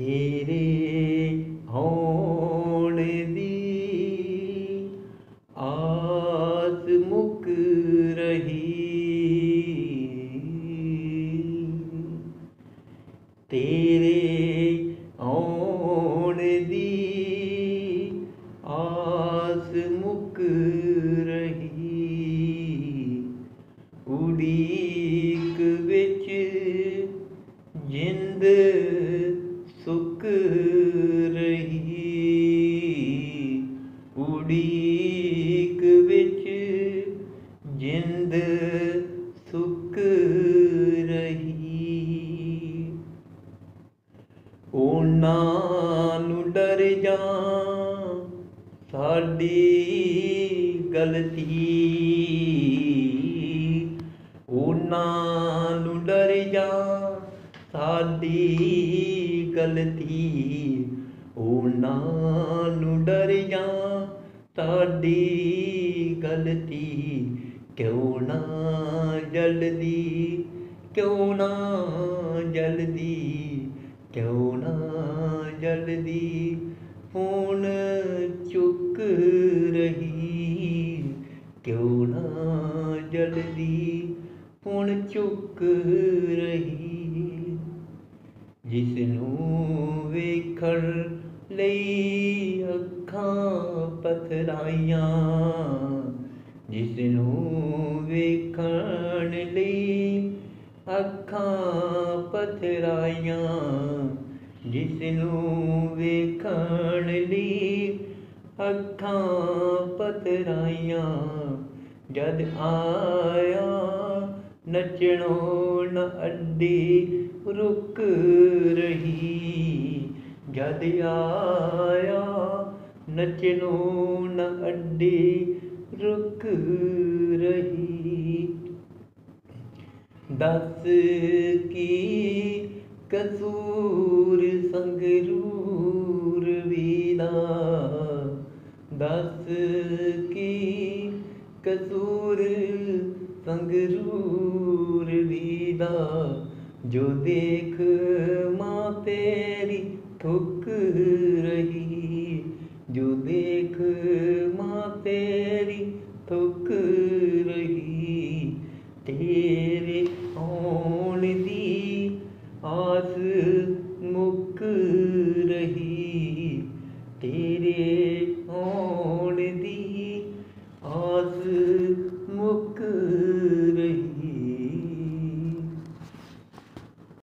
ਤੇਰੇ ਹੋਣ ਦੀ ਆਸ ਮੁੱਕ ਰਹੀ। ਤੇਰੇ ਹੋਣ ਦੀ ਆਸ ਮੁੱਕ ਰਹੀ। ਉਡੀਕ ਵਿੱਚ ਜਿੰਦ ਸੁੱਕ ਰਹੀ। ਉਡੀਕ ਵਿੱਚ ਜਿੰਦ ਸੁੱਕ ਰਹੀ। ਉਹਨਾਂ ਨੂੰ ਡਰ ਜਾ ਸਾਡੀ ਗਲਤੀ। ਉਹਨਾਂ ਨੂੰ ਡਰ ਜਾ ਸਾਡੀ ਗਲਤੀ ਉਹਨਾਂ ਨੂੰ ਡਰ ਜਾ ਤੁਹਾਡੀ ਗਲਤੀ ਕਿਉਂ ਨਾ ਜਲਦੀ, ਕਿਉਂ ਨਾ ਜਲਦੀ, ਕਿਉਂ ਨਾ ਜਲਦੀ ਫੋਨ ਚੁੱਕ ਰਹੀ, ਕਿਉਂ ਨਾ ਜਲਦੀ ਫੋਨ ਚੁੱਕ ਰਹੀ। ਜਿਸ ਨੂੰ ਵੇਖਣ ਲਈ ਅੱਖਾਂ ਪਥਰਾਈਆਂ ਜਿਸ ਨੂੰ ਵੇਖਣ ਲਈ ਅੱਖਾਂ ਪਥਰਾਈਆਂ ਜਿਸ ਨੂੰ ਵੇਖਣ ਲਈ ਅੱਖਾਂ ਪਥਰਾਈਆਂ। ਜਦ ਆਇਆ ਨੱਚਣੋ ਨ ਅੱਡੀ ਰੁਕ ਰਹੀ। ਜਦ ਆਇਆ ਨਚਣੋਂ ਨ ਅੱਡੀ ਰੁਕ ਰਹੀ। ਦੱਸ ਕੀ ਕਸੂਰ ਸੰਗਰੂਰ ਵੀਦਾ ਦੱਸ ਕੀ ਕਸੂਰ ਸੰਗਰੂਰ ਵੀਦਾ, ਜੋ ਦੇਖ ਮਾਂ ਤੇਰੀ ਥੁੱਕ ਰਹੀ। ਜੋ ਦੇਖ ਮਾਂ ਤੇਰੀ ਥੁੱਕ ਰਹੀ, ਤੇਰੇ ਆਉਣ ਦੀ ਆਸ một